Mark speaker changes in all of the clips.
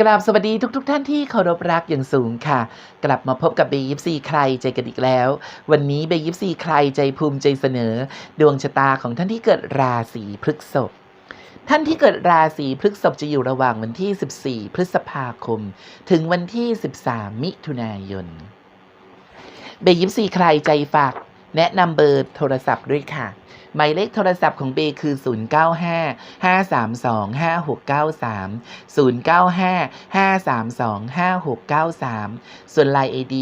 Speaker 1: กราบสวัสดีทุกๆทท่านที่เคารพรักอย่างสูงค่ะ กลับมาพบกับเบยิปซีใครใจกันอีกแล้ว วันนี้เบยิปซีใครใจภูมิใจเสนอ ดวงชะตาของท่านที่เกิดราศีพฤษภท่านที่เกิดราศีพฤษภจะอยู่ระหว่างวันที่ 14 พฤษภาคม ถึงวันที่ 13 มิถุนายนเบยิปซีใครใจฝาก แนะนำเบอร์โทรศัพท์ด้วยค่ะ หมายเลขโทรศัพท์ของเบย์คือ 095 532 5693 095 532 5693 ส่วน Line ID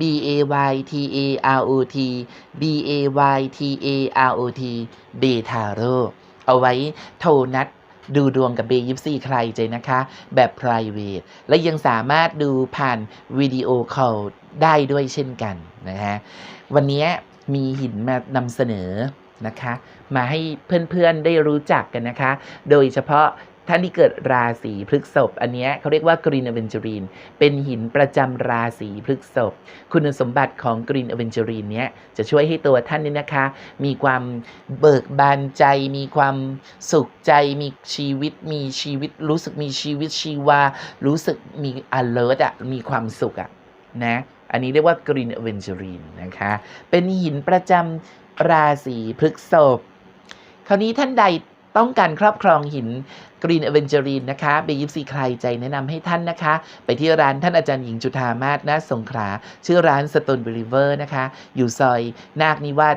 Speaker 1: B A Y T A R O T B A Y T A R O T เบทาโรเอาไว้โทรนัดดูดวงกับเบยิปซีใครใจนะคะ แบบ private และยังสามารถดูผ่านวิดีโอคอลได้ด้วยเช่นกันนะฮะ วันนี้มีหินมานำเสนอ นะคะ มาให้เพื่อนๆได้รู้จักกันนะคะ โดยเฉพาะท่านที่เกิดราศีพฤกษภอันนี้เขาเรียกว่ากรีนอเวนจ r รีนเป็นหินประจำราศีพฤกษภคุณสมบัติของกรีนอเวนจ r รีนเนี้ยจะช่วยให้ตัวท่านนี่นะคะ มีความเบิกบานใจ มีความสุขใจ มีชีวิต มีชีวิต รู้สึกมีชีวิตชีวา รู้สึกมี alert อะมีความสุขอะนะอันนี้เรียกว่า Green Aventurine นะคะ เป็นหินประจำ ราศีพฤกษภคราวนี้ท่านใดต้องการครอบครองหิน Green Aventurine นะคะเบยิปซีใครใจแนะนำให้ท่านนะคะ ไปที่ร้านท่านอาจารย์หญิงจุธามาศณสงขลาชื่อร้าน Stone Believer นะคะ อยู่ซอยนาคนิวาส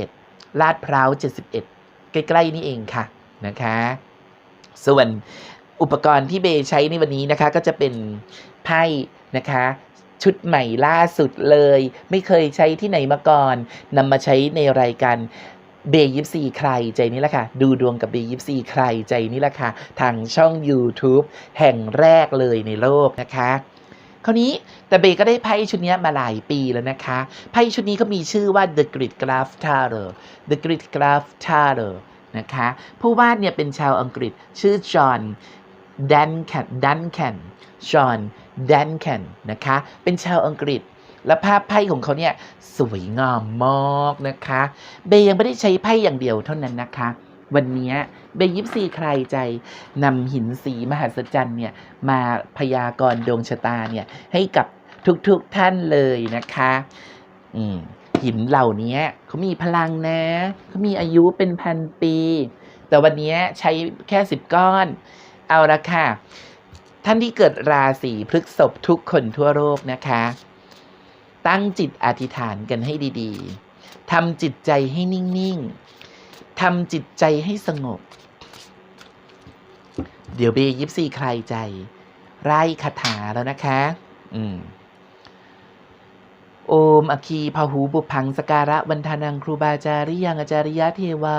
Speaker 1: 21 ลาดพร้าว 71 ใกล้ ๆ นี่เองค่ะนะคะ ส่วนอุปกรณ์ที่เบย์ใช้ในวันนี้นะคะก็จะเป็นไพ่นะคะ ชุดใหม่ล่าสุดเลย ไม่เคยใช้ที่ไหนมาก่อนนำมาใช้ในรายการเบยิปซีใครใจนี่แหละค่ะ ดูดวงกับเบยิปซีใครใจนี่แหละค่ะ ทางช่อง YouTube แห่งแรกเลยในโลกนะคะคราวนี้แต่เบย์ก็ได้ไพ่ชุดนี้มาหลายปีแล้วนะคะไพ่ชุดนี้ก็มีชื่อว่า The Grid Graph Tarot The Grid Graph Tarot นะคะผู้วาดเนี่ยเป็นชาวอังกฤษชื่อจอห์น ดันแคนดันแคนจอนดันแคนนะคะ เป็นชาวอังกฤษ และภาพไพ่ของเขาเนี่ยสวยงามมากนะคะ เบย์ยังไม่ได้ใช้ไพ่อย่างเดียวเท่านั้นนะคะ วันนี้เบย์ยิปซีใครใจนำหินสีมหัศจรรย์เนี่ยมาพยากรณ์ดวงชะตาเนี่ยให้กับทุกๆทท่านเลยนะคะ อืมหินเหล่านี้เขามีพลังนะเขามีอายุเป็นพันปี แต่วันนี้ใช้แค่สิบก้อน เอาละค่ะ ท่านที่เกิดราศีพฤษภทุกคนทั่วโลกนะคะ ตั้งจิตอธิษฐานกันให้ดีๆทำจิตใจให้นิ่งๆทำจิตใจให้สงบ เดี๋ยวเบยิบซีใครใจ ไร่คาถาแล้วนะคะ อืม โอมอคีพหูบุพังสการะวันทานังครูบาจาริยังอาจาริยะเทวา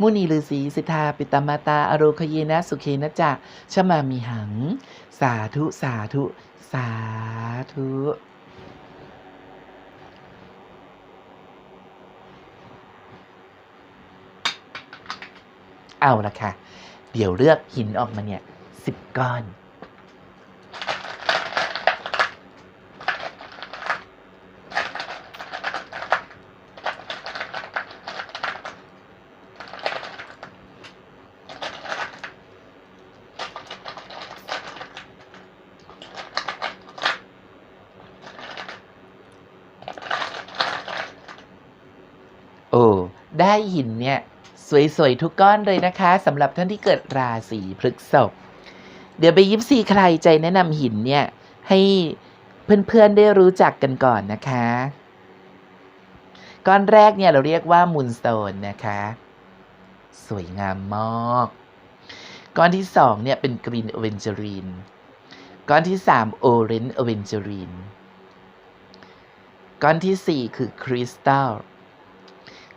Speaker 1: มุนีฤาษีสิทธาปิตมาตา อโรคเยนะสุเคนะจะชมามีหัง สาธุสาธุ สาธุเอาละค่ะ เดี๋ยวเลือกหินออกมาเนี่ยสิบก้อน โอ้ ได้หินเนี่ยสวยๆทุกก้อนเลยนะคะสำหรับท่านที่เกิดราศีพฤษภเดี๋ยวไปยิปซีใครใจแนะนำหินเนี่ยให้เพื่อนๆได้รู้จักกันก่อนนะคะ ก้อนแรกเนี่ยเราเรียกว่ามูนสโตนนะคะ สวยงามมาก ก้อนที่สองเนี่ยเป็นกรีนอเวนเจ r รีน ก้อนที่สามโอเรนจ์อเวนเจ r รีน ก้อนที่สี่คือคริสตัล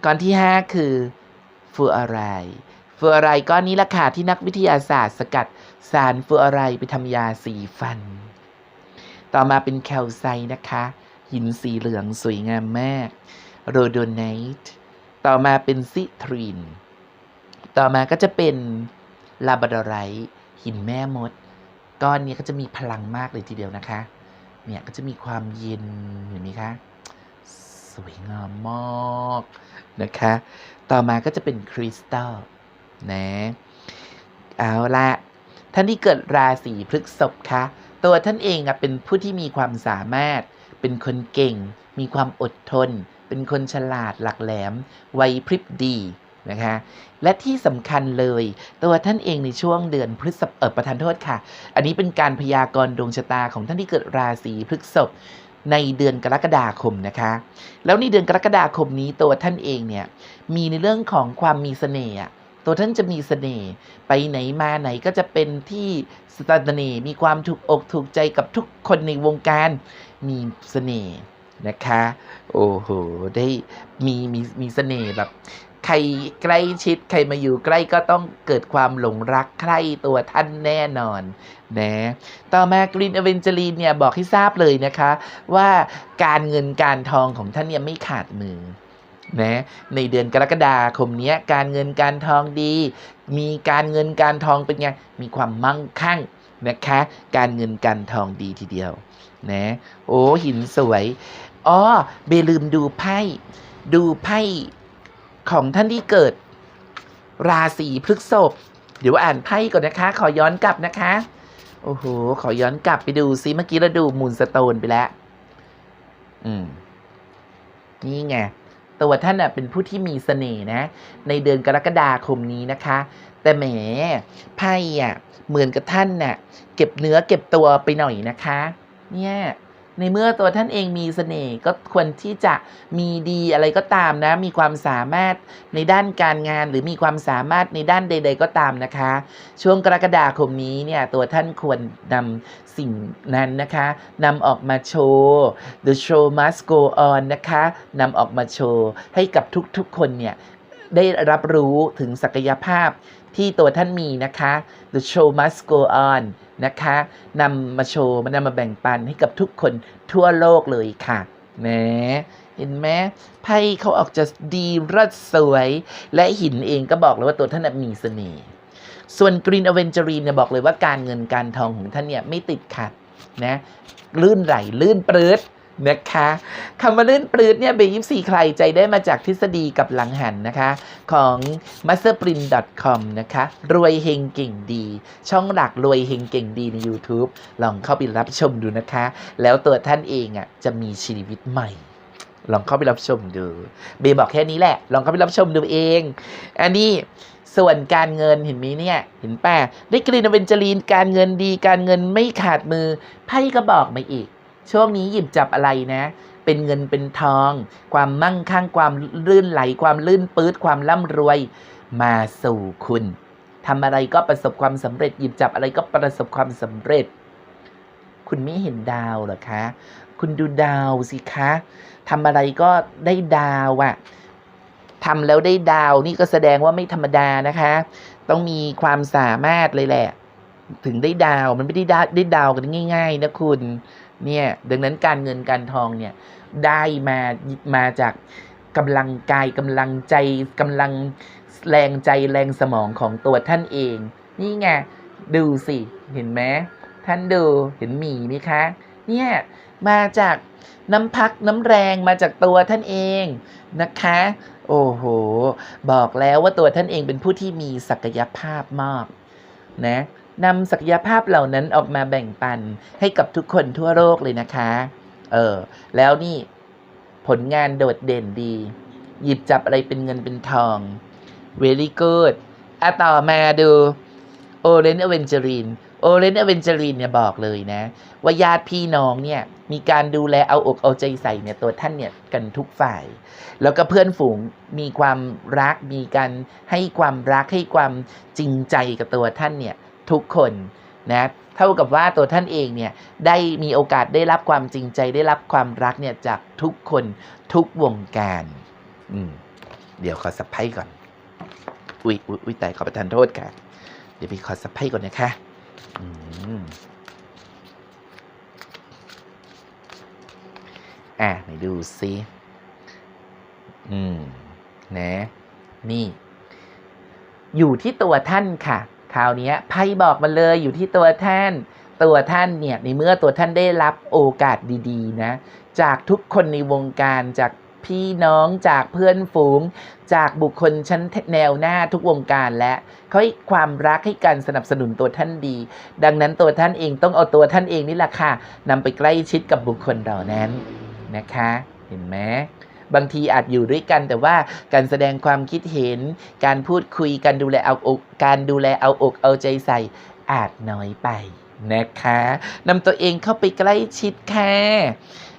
Speaker 1: ก้อนที่ 5 คือฟูอารายฟูอารายก้อนนี้ละค่ะที่นักวิทยาศาสตร์ สกัดสารฟูอารายไปทำยาสีฟัน ต่อมาเป็นแคลไซต์นะคะ หินสีเหลืองสวยงามมาก โรโดไนต์ต่อมาเป็นซิทรีน ต่อมาก็จะเป็นลาบาดอไรต์หินแม่มด ก้อนนี้ก็จะมีพลังมากเลยทีเดียวนะคะ เนี่ยก็จะมีความเย็นเห็นไหมคะ สวยงามมาก นะคะ ต่อมาก็จะเป็นคริสตัลนะ เอาละท่านที่เกิดราศีพฤษภคะตัวท่านเองอะเป็นผู้ที่มีความสามารถ เป็นคนเก่ง มีความอดทน เป็นคนฉลาดหลักแหลมไวพริบดีนะคะและที่สำคัญเลย ตัวท่านเองในช่วงเดือนพฤษภเออประทานโทษค่ะ อันนี้เป็นการพยากรณ์ดวงชะตาของท่านที่เกิดราศีพฤษภ ในเดือนกรกฎาคมนะคะ แล้วในเดือนกรกฎาคมนี้ตัวท่านเองเนี่ยมีในเรื่องของความมีเสน่ห์ตัวท่านจะมีเสน่ห์ไปไหนมาไหนก็จะเป็นที่สตาเน่ห์มีความถูกอกถูกใจกับทุกคนในวงการมีเสน่ห์นะคะ โอ้โห ได้มีมีมีเสน่ห์แบบ ใครใกล้ชิด ใครมาอยู่ใกล้ก็ต้องเกิดความหลงรักใคร่ตัวท่านแน่นอนนะต่อมากรีนอเวนเจลีนเนี่ยบอกให้ทราบเลยนะคะ ว่าการเงินการทองของท่านเนี่ยไม่ขาดมือนะในเดือนกรกฎาคมนี้การเงินการทองดี มีการเงินการทองเป็นไงมีความมั่งคั่งนะคะ การเงินการทองดีทีเดียวนะโอ้หินสวยอ๋อเบลืมดูไพ่ดูไพ่ ของท่านที่เกิด ราศีพฤษภเดี๋ยวอ่านไพ่ก่อนนะคะ ขอย้อนกลับนะคะ โอ้โห ขอย้อนกลับไปดูซิเมื่อกี้เราดูมูนสโตนไปแล้ว อืม นี่ไงตัวท่านน่ะเป็นผู้ที่มีเสน่ห์นะ ในเดือนกรกฎาคมนี้นะคะ แต่แหมไพ่อะเหมือนกับท่านน่ะ เก็บเนื้อเก็บตัวไปหน่อยนะคะ เนี่ย ในเมื่อตัวท่านเองมีเสน่ห์ก็ควรที่จะมีดีอะไรก็ตามนะ มีความสามารถในด้านการงานหรือมีความสามารถในด้านใด ๆ ก็ตามนะคะ ช่วงกรกฎาคมนี้เนี่ยตัวท่านควรนำสิ่งนั้นนะคะนำออกมาโชว์ The show must go on นะคะนำออกมาโชว์ให้กับทุกๆคนเนี่ยได้รับรู้ถึงศักยภาพ ที่ตัวท่านมีนะคะ The show must go on นะคะนำมาโชว์มานำมาแบ่งปันให้กับทุกคนทั่วโลกเลยค่ะแหมเห็นไหมไพ่เขาออกจะดีรัดสวย และหินเองก็บอกเลยว่าตัวท่านมีเสน่ห์ส่วน Green a v e n g e r i n เนี่ยบอกเลยว่าการเงินการทองของท่านเนี่ยไม่ติดขัดนะลื่นไหลลื่นปลื้ด นะคะคำว่าลื่นปลื้ดเนี่ยเบยิปซีใครใจได้มาจากทฤษฎีกับหลังหันนะคะ ของ masterprint.com นะคะ รวยเฮงเก่งดี ช่องหลักรวยเฮงเก่งดีใน YouTube ลองเข้าไปรับชมดูนะคะ แล้วตัวท่านเองอะจะมีชีวิตใหม่ ลองเข้าไปรับชมดู เบย์บอกแค่นี้แหละ ลองเข้าไปรับชมดูเอง อันนี้ส่วนการเงินเห็นไหมเนี่ยเห็นป่ะได้กรีนเวนจารีนการเงินดีการเงินไม่ขาดมือไพ่ก็บอกมาอีก ช่วงนี้หยิบจับอะไรนะ เป็นเงินเป็นทอง ความมั่งคั่งความลื่นไหล ความลื่นปื๊ดความร่ำรวย มาสู่คุณทำอะไรก็ประสบความสำเร็จ หยิบจับอะไรก็ประสบความสำเร็จ คุณไม่เห็นดาวหรอคะ คุณดูดาวสิคะทำอะไรก็ได้ดาวอะทำแล้วได้ดาวนี่ก็แสดงว่าไม่ธรรมดานะคะ ต้องมีความสามารถเลยแหละ ถึงได้ดาวมันไม่ได้ได้ดาวกันง่าย ๆ นะคุณ เนี่ยดังนั้นการเงินการทองเนี่ยได้มามาจากกำลังกายกำลังใจกำลังแรงใจแรงสมองของตัวท่านเอง นี่ไงดูสิเห็นไหมท่านดูเห็นหมีไหมคะ เนี่ยมาจากน้ำพักน้ำแรงมาจากตัวท่านเองนะคะ โอ้โห บอกแล้วว่าตัวท่านเองเป็นผู้ที่มีศักยภาพมากนะ นำศักยภาพเหล่านั้นออกมาแบ่งปันให้กับทุกคนทั่วโลกเลยนะคะ เออ แล้วนี่ผลงานโดดเด่นดี หยิบจับอะไรเป็นเงินเป็นทอง very good อะต่อมาดูโอเรนอเวนเจอรีนโอเรนอเวนเจอรีนเนี่ยบอกเลยนะ ว่าญาติพี่น้องเนี่ย มีการดูแลเอาอกเอาใจใส่เนี่ยตัวท่านเนี่ยกันทุกฝ่าย แล้วก็เพื่อนฝูงมีความรักมีการให้ความรักให้ความจริงใจกับตัวท่านเนี่ย ทุกคนนะเท่ากับว่าตัวท่านเองเนี่ยได้มีโอกาสได้รับความจริงใจได้รับความรักเนี่ยจากทุกคนทุกวงการอืมเดี๋ยวขอสับไพ่ก่อน อุ้ยอุ้ยอุ้ยแต่ขอประทานโทษค่ะ เดี๋ยวพี่ขอสับไพ่ก่อนนะคะอืมอะไหนดูซิอืมนะนี่ อยู่ที่ตัวท่านค่ะ คราวนี้ไพ่บอกมาเลยอยู่ที่ตัวท่าน ตัวท่านเนี่ยในเมื่อตัวท่านได้รับโอกาสดีๆนะจากทุกคนในวงการจากพี่น้องจากเพื่อนฝูง จากบุคคลชั้นแนวหน้าทุกวงการและเขาให้ความรักให้การสนับสนุนตัวท่านดี ดังนั้นตัวท่านเองต้องเอาตัวท่านเองนี่แหละค่ะนำไปใกล้ชิดกับบุคคลเหล่านั้นนะคะ เห็นไหม บางทีอาจอยู่ด้วยกัน แต่ว่าการแสดงความคิดเห็น การพูดคุยการดูแลเอาอกการดูแลเอาอกเอาใจใส่อาจน้อยไปนะคะนำตัวเองเข้าไปใกล้ชิดค่ะ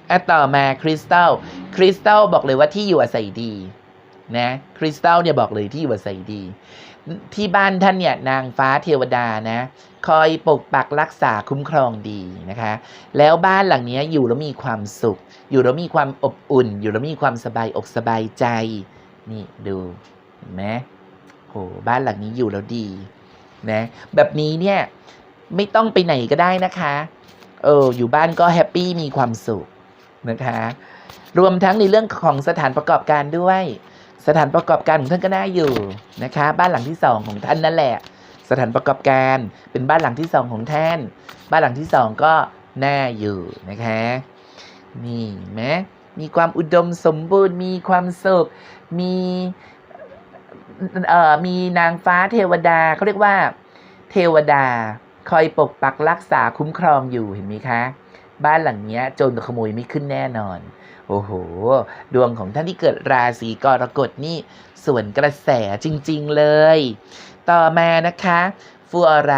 Speaker 1: อะต่อมาคริสตัลคริสตัลบอกเลยว่าที่อยู่อาศัยดีนะคริสตัลเนี่ยบอกเลยที่อยู่อาศัยดี ที่บ้านท่านเนี่ยนางฟ้าเทวดานะคอยปกปักรักษาคุ้มครองดีนะคะ แล้วบ้านหลังนี้อยู่แล้วมีความสุข อยู่แล้วมีความอบอุ่น อยู่แล้วมีความสบายอกสบายใจ นี่ดูเห็นไหมโหบ้านหลังนี้อยู่แล้วดีนะแบบนี้เนี่ยไม่ต้องไปไหนก็ได้นะคะเอออยู่บ้านก็แฮปปี้มีความสุขนะคะ รวมทั้งในเรื่องของสถานประกอบการด้วย สถานประกอบการของท่านก็น่าอยู่นะคะ บ้านหลังที่สองของท่านนั่นแหละ สถานประกอบการเป็นบ้านหลังที่สองของท่าน บ้านหลังที่สองก็น่าอยู่นะคะนี่ไหมมีความอุดมสมบูรณ์ มีความสุข มีเอ่อมีนางฟ้าเทวดาเขาเรียกว่า เทวดาคอยปกปักรักษาคุ้มครองอยู่เห็นไหมคะ บ้านหลังนี้โจรขโมยไม่ขึ้นแน่นอน โอ้โห ดวงของท่านที่เกิดราศีกรกฎนี่ส่วนกระแสจริง ๆ เลย ต่อมานะคะฟูอาร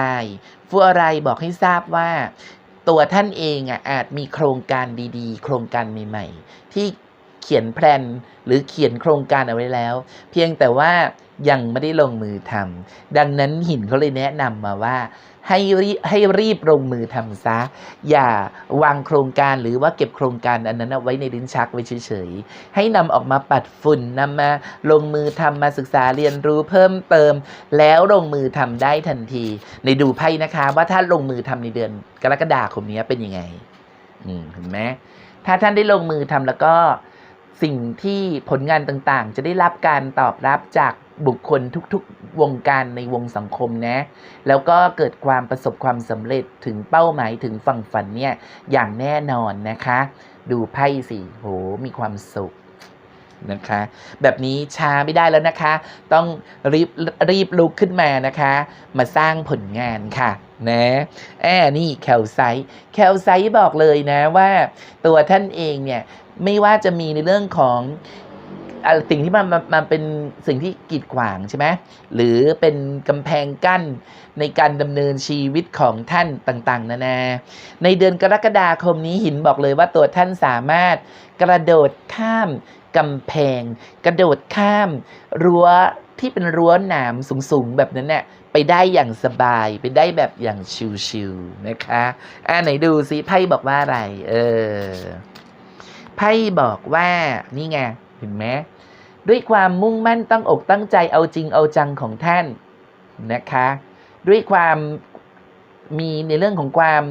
Speaker 1: ฟูอารบอกให้ทราบว่า ตัวท่านเองอะอาจมีโครงการดีๆ โครงการใหม่ๆ ที่เขียนแพลนหรือเขียนโครงการเอาไว้แล้ว เพียงแต่ว่ายังไม่ได้ลงมือทำดังนั้นหินเขาเลยแนะนำมาว่า ให้รีให้รีบลงมือทำซะ อย่าวางโครงการหรือว่าเก็บโครงการอันนั้นไว้ในลิ้นชักไว้เฉยๆ ให้นำออกมาปัดฝุ่นนำมาลงมือทำมาศึกษาเรียนรู้เพิ่มเติม แล้วลงมือทำได้ทันที ในดูไพ่นะคะ ว่าถ้าลงมือทำในเดือนกรกฎาคมนี้เป็นยังไงอืมเห็นไหมถ้าท่านได้ลงมือทำแล้วก็สิ่งที่ผลงานต่างๆ จะได้รับการตอบรับจาก บุคคลทุกๆวงการในวงสังคมนะ แล้วก็เกิดความประสบความสำเร็จถึงเป้าหมายถึงฝั่งฝันเนี่ยอย่างแน่นอนนะคะ ดูไพ่สิโหมีความสุขนะคะ แบบนี้ช้าไม่ได้แล้วนะคะ ต้องรีบรีบลุกขึ้นมานะคะ มาสร้างผลงานค่ะนะแอนี่แคลไซแคลไซบอกเลยนะว่า ตัวท่านเองเนี่ยไม่ว่าจะมีในเรื่องของ สิ่งที่มันมันเป็นสิ่งที่กีดขวางใช่ไหมหรือเป็นกำแพงกั้นในการดำเนินชีวิตของท่านต่างๆ นานา ในเดือนกรกฎาคมนี้หินบอกเลยว่าตัวท่านสามารถกระโดดข้ามกำแพง กระโดดข้ามรั้วที่เป็นรั้วหนามสูงๆ แบบนั้นเนี่ยไปได้อย่างสบาย ไปได้แบบอย่างชิวๆนะคะอ่าไหนดูซิไพ่บอกว่าอะไร เออไพ่บอกว่านี่ไง เห็นไหมด้วยความมุ่งมั่นตั้งอกตั้งใจเอาจริงเอาจังของท่านนะคะ ด้วยความมีในเรื่องของความ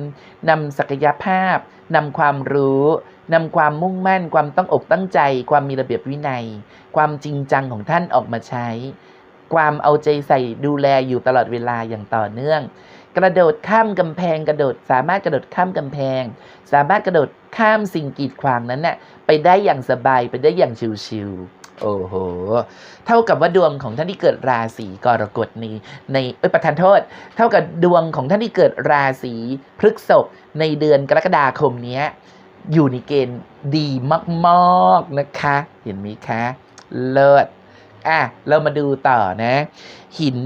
Speaker 1: นำศักยภาพนำความรู้นำความมุ่งมั่น ความต้องอกตั้งใจ ความมีระเบียบวินัย ความจริงจังของท่านออกมาใช้ ความเอาใจใส่ดูแลอยู่ตลอดเวลาอย่างต่อเนื่อง กระโดดข้ามกำแพงกระโดด สามารถกระโดดข้ามกำแพง สามารถกระโดดข้ามสิ่งกีดขวางนั้นน่ะไปได้อย่างสบายไปได้อย่างชิวๆโอ้โห เท่ากับว่าดวงของท่านที่เกิดราศีกรกฎในในเอ้ยประทานโทษ เท่ากับดวงของท่านที่เกิดราศีพฤษภในเดือนกรกฎาคมเนี้ยอยู่ในเกณฑ์ดีมากๆนะคะ เห็นไหมคะ เลิศอะ เรามาดูต่อนะ หิน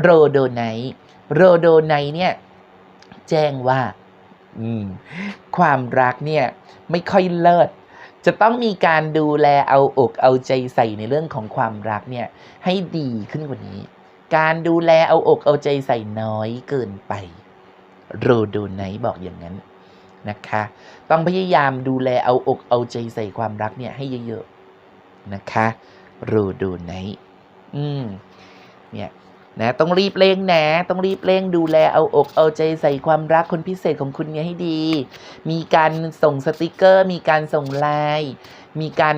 Speaker 1: โรโดไนท์ โรโดไนเนี่ยแจ้งว่าความรักเนี่ยไม่ค่อยเลิศจะต้องมีการดูแลเอาอกเอาใจใส่ในเรื่องของความรักเนี่ยให้ดีขึ้นกว่านี้ การดูแลเอาอกเอาใจใส่น้อยเกินไป โรโดไนบอกอย่างนั้นนะคะ ต้องพยายามดูแลเอาอกเอาใจใส่ความรักเนี่ยให้เยอะๆนะคะ โรโดไนอืมเนี่ย นะต้องรีบเร่งนะ ต้องรีบเร่งดูแลเอาอกเอาใจใส่ความรักคนพิเศษของคุณเนี่ยให้ดี มีการส่งสติกเกอร์ มีการส่งไลน์ มีการ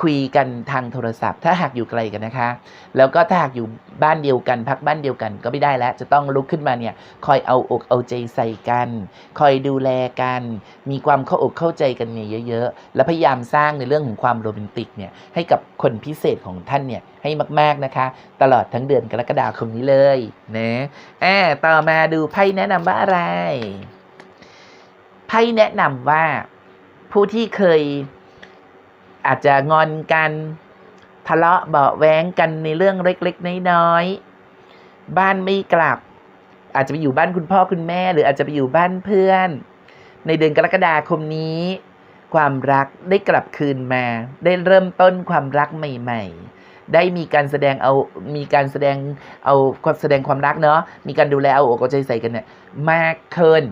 Speaker 1: คุยกันทางโทรศัพท์ ถ้าหากอยู่ไกลกันนะคะ แล้วก็ถ้าหากอยู่บ้านเดียวกัน พักบ้านเดียวกันก็ไม่ได้แล้ว จะต้องลุกขึ้นมาเนี่ยคอยเอาอกเอาใจใส่กัน คอยดูแลกัน มีความเข้าอกเข้าใจกันเนี่ยเยอะ ๆ และพยายามสร้างในเรื่องของความโรแมนติกเนี่ยให้กับคนพิเศษของท่านเนี่ยให้มากๆนะคะ ตลอดทั้งเดือนกรกฎาคมนี้เลยนะอ่าต่อมาดูไพ่แนะนำว่าอะไรไพ่แนะนำว่าผู้ที่เคย อาจจะงอนกันทะเลาะเบาแว้งกันในเรื่องเล็กๆน้อยๆบ้านไม่กลับ อาจจะไปอยู่บ้านคุณพ่อคุณแม่ หรืออาจจะไปอยู่บ้านเพื่อน ในเดือนกรกฎาคมนี้ ความรักได้กลับคืนมา ได้เริ่มต้นความรักใหม่ ๆได้มีการแสดงเอามีการแสดงเอาความแสดงความรักเนาะ มีการดูแลเอาอกเอาใจใส่กันเนี่ยมากขึ้น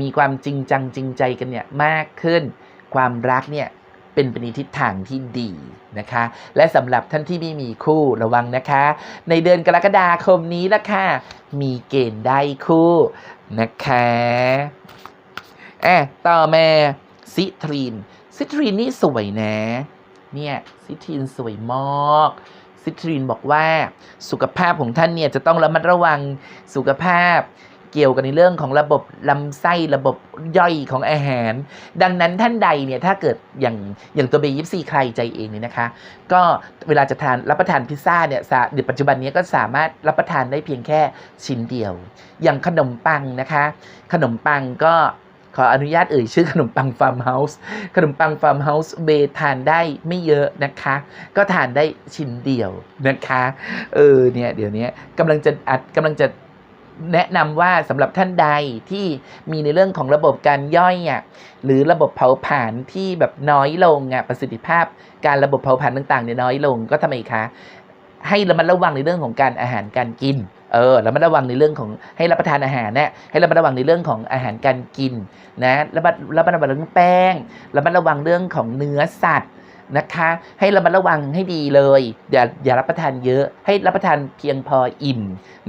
Speaker 1: มีความจริงจังจริงใจกันเนี่ยมากขึ้น ความรักเนี่ย เป็นปในทิศทางที่ดีนะคะ และสำหรับท่านที่ไม่มีคู่ระวังนะคะ ในเดือนกรกฎาคมนี้ละค่ะ มีเกณฑ์ได้คู่นะคะอะต่อมาซิทรีน ซิทรีนนี่สวยนะ เนี่ยซิทรีนสวยมากซิทรีนบอกว่าสุขภาพของท่านเนี่ยจะต้องระมัดระวังสุขภาพ เกี่ยวกันในเรื่องของระบบลำไส้ระบบย่อยของอาหาร ดังนั้นท่านใดเนี่ยถ้าเกิดอย่างอย่างตัวเบยิปซีใครใจเองเนี่ยนะคะ ก็เวลาจะทานรับประทานพิซซ่าเนี่ยเดี๋ยวปัจจุบันนี้ก็สามารถรับประทานได้เพียงแค่ชิ้นเดียว อย่างขนมปังนะคะ ขนมปังก็ขออนุญาตเอ่ยชื่อขนมปังฟาร์มเฮาส์ขนมปังฟาร์มเฮาส์เบทานได้ไม่เยอะนะคะ ก็ทานได้ชิ้นเดียวนะคะ เออเนี่ยเดี๋ยวนี้กำลังจะอัดกำลังจะ แนะนำว่าสำหรับท่านใดที่มีในเรื่องของระบบการย่อยอะหรือระบบเผาผลาญที่แบบน้อยลงอะประสิทธิภาพการระบบเผาผลาญต่างๆเนี่ยน้อยลงก็ทำไมคะ ให้ระมัดระวังในเรื่องของการอาหารการกินเออระมัดระวังในเรื่องของให้รับประทานอาหารเนี่ยให้ระมัดระวังในเรื่องของอาหารการกินนะระมัดระมัดระวังเรื่องแป้งระมัดระวังเรื่องของเนื้อสัตว์ นะคะ ให้ระมัดระวังให้ดีเลยอย่าอย่ารับประทานเยอะ ให้รับประทานเพียงพออิ่ม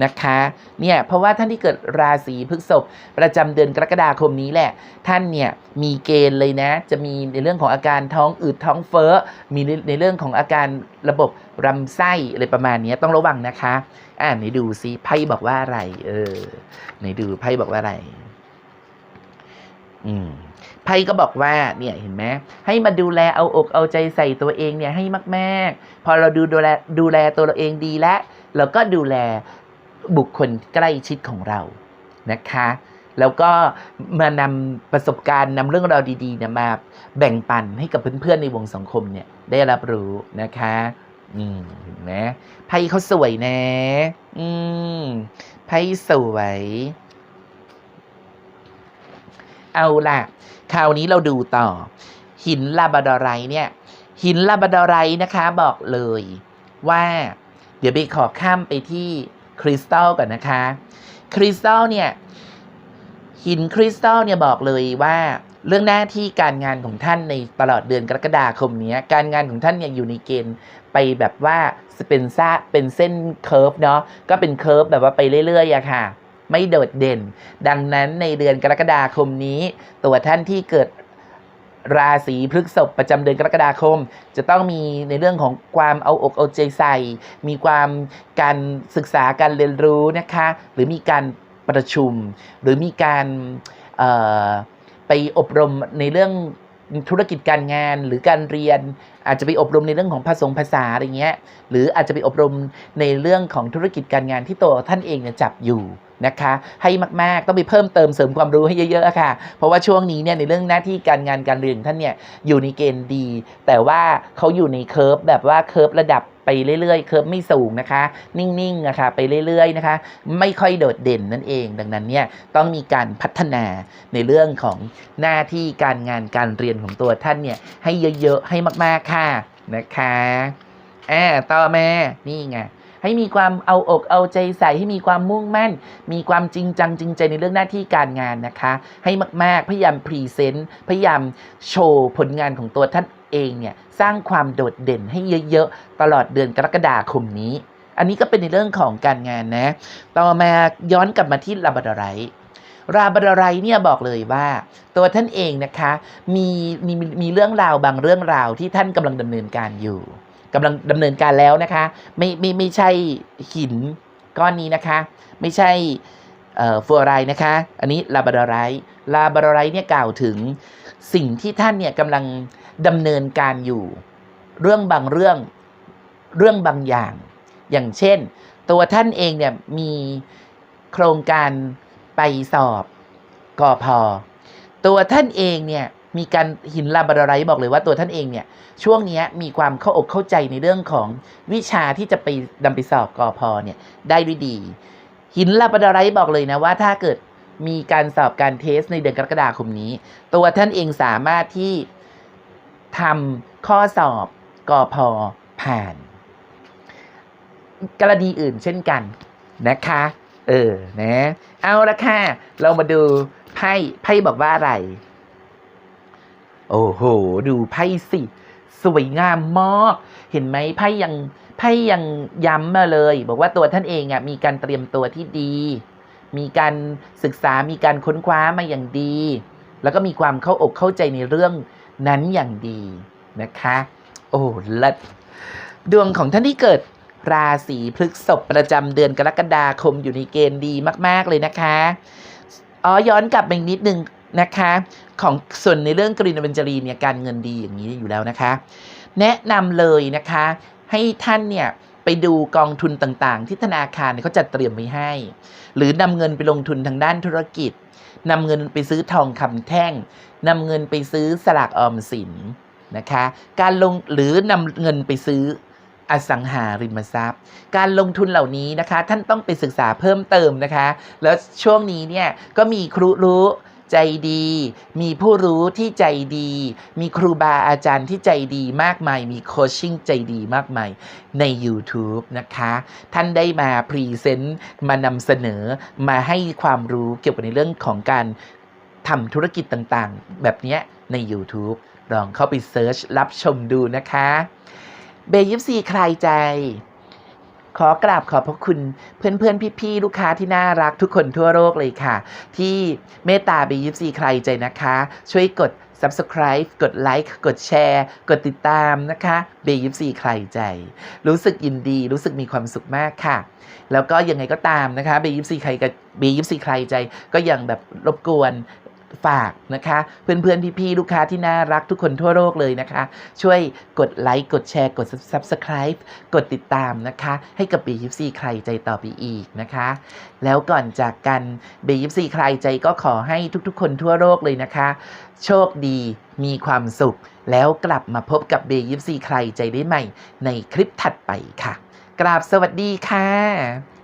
Speaker 1: นะคะเนี่ยเพราะว่าท่านที่เกิดราศีพฤษภประจำเดือนกรกฎาคมนี้แหละ ท่านเนี่ยมีเกณฑ์เลยนะ จะมีในเรื่องของอาการท้องอืดท้องเฟ้อมีในในเรื่องของอาการระบบลำไส้อะไรประมาณนี้ต้องระวังนะคะอ่าไหนดูซิไพ่บอกว่าอะไร เออไหนดูไพ่บอกว่าอะไร อืม ไพ่ก็บอกว่าเนี่ยเห็นไหมให้มาดูแลเอาอกเอาใจใส่ตัวเองเนี่ยให้มากๆ พอเราดูดูแลดูแลตัวเราเองดีแล้วเราก็ดูแลบุคคลใกล้ชิดของเรานะคะ แล้วก็มานำประสบการณ์นำเรื่องราวดีๆเนี่ยมาแบ่งปันให้กับเพื่อนๆในวงสังคมเนี่ยได้รับรู้นะคะอืมเห็นไหมไพ่เขาสวยนะ อืมไพ่สวย เอาล่ะ คราวนี้เราดูต่อ หินลาบราดอไรเนี่ย หินลาบราดอไรนะคะบอกเลยว่า เดี๋ยวไปขอข้ามไปที่คริสตัลก่อนนะคะ คริสตัลเนี่ยหินคริสตัลเนี่ยบอกเลยว่าเรื่องหน้าที่การงานของท่านในตลอดเดือนกรกฎาคมนี้การงานของท่านเนี่ยอยู่ในเกณฑ์ไปแบบว่าเป็นซ่าเป็นเส้นเคิร์ฟเนาะก็เป็นเคิร์ฟแบบว่าไปเรื่อยๆอะค่ะ ไม่โดดเด่น ดังนั้นในเดือนกรกฎาคมนี้ ตัวท่านที่เกิดราศีพฤษภประจำเดือนกรกฎาคม จะต้องมีในเรื่องของความเอาอกเอาใจใส่ มีความการศึกษาการเรียนรู้นะคะ หรือมีการประชุม หรือมีการไปอบรมในเรื่องธุรกิจการงานหรือการเรียน อาจจะไปอบรมในเรื่องของภาษาภาษาอะไรเงี้ยหรืออาจจะไปอบรมในเรื่องของธุรกิจการงานที่ตัวท่านเองเนี่ยจับอยู่ นะคะ ให้มากๆต้องไปเพิ่มเติมเสริมความรู้ให้เยอะๆค่ะ เพราะว่าช่วงนี้เนี่ยในเรื่องหน้าที่การงานการเรียนท่านเนี่ยอยู่ในเกณฑ์ดี แต่ว่าเขาอยู่ในเคิร์ฟแบบว่าเคิร์ฟระดับไปเรื่อยๆ เคิร์ฟไม่สูงนะคะ นิ่งๆอะค่ะไปเรื่อยๆนะคะ ไม่ค่อยโดดเด่นนั่นเอง ดังนั้นเนี่ยต้องมีการพัฒนาในเรื่องของหน้าที่การงานการเรียนของตัวท่านเนี่ยให้เยอะๆ ให้มากๆค่ะนะคะอ่าต่อมานี่ไง ให้มีความเอาอกเอาใจใส่ให้มีความมุ่งมั่น มีความจริงจังจริงใจในเรื่องหน้าที่การงานนะคะ ให้มาก ๆ พยายามพรีเซนต์พยายามโชว์ผลงานของตัวท่านเองเนี่ยสร้างความโดดเด่นให้เยอะๆ ตลอดเดือนกรกฎาคมนี้ อันนี้ก็เป็นในเรื่องของการงานนะ ต่อมาย้อนกลับมาที่ลาบราดอไรต์ลาบาดอไรเนี่ยบอกเลยว่า ตัวท่านเองนะคะมีมีมีมีเรื่องราวบางเรื่องราวที่ท่านกำลังดำเนินการอยู่ กำลังดำเนินการแล้วนะคะ ไม่ไม่ไม่ใช่หินก้อนนี้นะคะ ไม่ใช่ฟลูออไรนะคะ อันนี้ลาบาดอไรลาบาดอไรเนี่ยกล่าวถึงสิ่งที่ท่านเนี่ยกำลังดำเนินการอยู่ เรื่องบางเรื่องเรื่องบางอย่าง อย่างเช่น ตัวท่านเองเนี่ยมีโครงการไปสอบกอพอตัวท่านเองเนี่ย มีการหินลาบาดอไรบอกเลยว่าตัวท่านเองเนี่ยช่วงนี้มีความเข้าอกเข้าใจในเรื่องของวิชาที่จะไปนำไปสอบกอพอเนี่ยได้ด้วยดี หินลาบาดอไรบอกเลยนะว่าถ้าเกิดมีการสอบการเทสในเดือนกรกฎาคมนี้ ตัวท่านเองสามารถที่ทำข้อสอบกอพอผ่าน กรณีอื่นเช่นกันนะคะ เออนะเอาละค่ะ เรามาดูไพ่ไพ่บอกว่าอะไร โอ้โห ดูไพ่สิ สวยงามมาก เห็นไหมไพ่ยังไพ่ยังย้ำมาเลย บอกว่าตัวท่านเองอะมีการเตรียมตัวที่ดี มีการศึกษามีการค้นคว้ามาอย่างดี แล้วก็มีความเข้าอกเข้าใจในเรื่องนั้นอย่างดีนะคะ โอ้ลิศดวงของท่านที่เกิดราศีพฤษภประจำเดือนกรกฎาคมอยู่ในเกณฑ์ดีมาก ๆ เลยนะคะ อ๋อย้อนกลับไปนิดนึงนะคะ ของส่วนในเรื่องกรีนเวนจารีเนี่ยการเงินดีอย่างนี้อยู่แล้วนะคะ แนะนำเลยนะคะให้ท่านเนี่ยไปดูกองทุนต่างๆ ที่ธนาคารเนี่ยเขาจัดเตรียมไว้ให้ หรือนำเงินไปลงทุนทางด้านธุรกิจนำเงินไปซื้อทองคำแท่งนำเงินไปซื้อสลากออมสินนะคะ การลงหรือนำเงินไปซื้ออสังหาริมทรัพย์ การลงทุนเหล่านี้นะคะ ท่านต้องไปศึกษาเพิ่มเติมนะคะ แล้วช่วงนี้เนี่ยก็มีครูรู้ ใจดี มีผู้รู้ที่ใจดี มีครูบาอาจารย์ที่ใจดีมากมาย มีโคชชิ่งใจดีมากมายใน YouTube นะคะ ท่านได้มาพรีเซนต์มานำเสนอมาให้ความรู้เกี่ยวกับในเรื่องของการทำธุรกิจต่างๆ แบบนี้ใน YouTube ลองเข้าไปเซิร์ชรับชมดูนะคะ เบยิปซีใครใจ ขอกราบขอบพระคุณเพื่อนๆ พี่ๆ ลูกค้าที่น่ารักทุกคนทั่วโลกเลยค่ะ ที่เมตตา B24 ใครใจนะคะ ช่วยกด subscribe กดไลค์กดแชร์กดติดตามนะคะ B24 ใครใจ รู้สึกยินดีรู้สึกมีความสุขมากค่ะ แล้วก็ยังไงก็ตามนะคะ B24 ใครกับ B24 ใครใจ ก็ยังแบบรบกวน ฝากนะคะ เพื่อนๆ พี่ๆ ลูกค้าที่น่ารักทุกคนทั่วโลกเลยนะคะ ช่วยกดไลค์กดแชร์กด subscribe กดติดตามนะคะ ให้กับ B24 ใครใจต่อไปอีกนะคะ แล้วก่อนจากกัน B24 ใครใจก็ขอให้ทุกๆ คนทั่วโลกเลยนะคะ โชคดีมีความสุข แล้วกลับมาพบกับ B24 ใครใจได้ใหม่ ในคลิปถัดไปค่ะ กราบสวัสดีค่ะ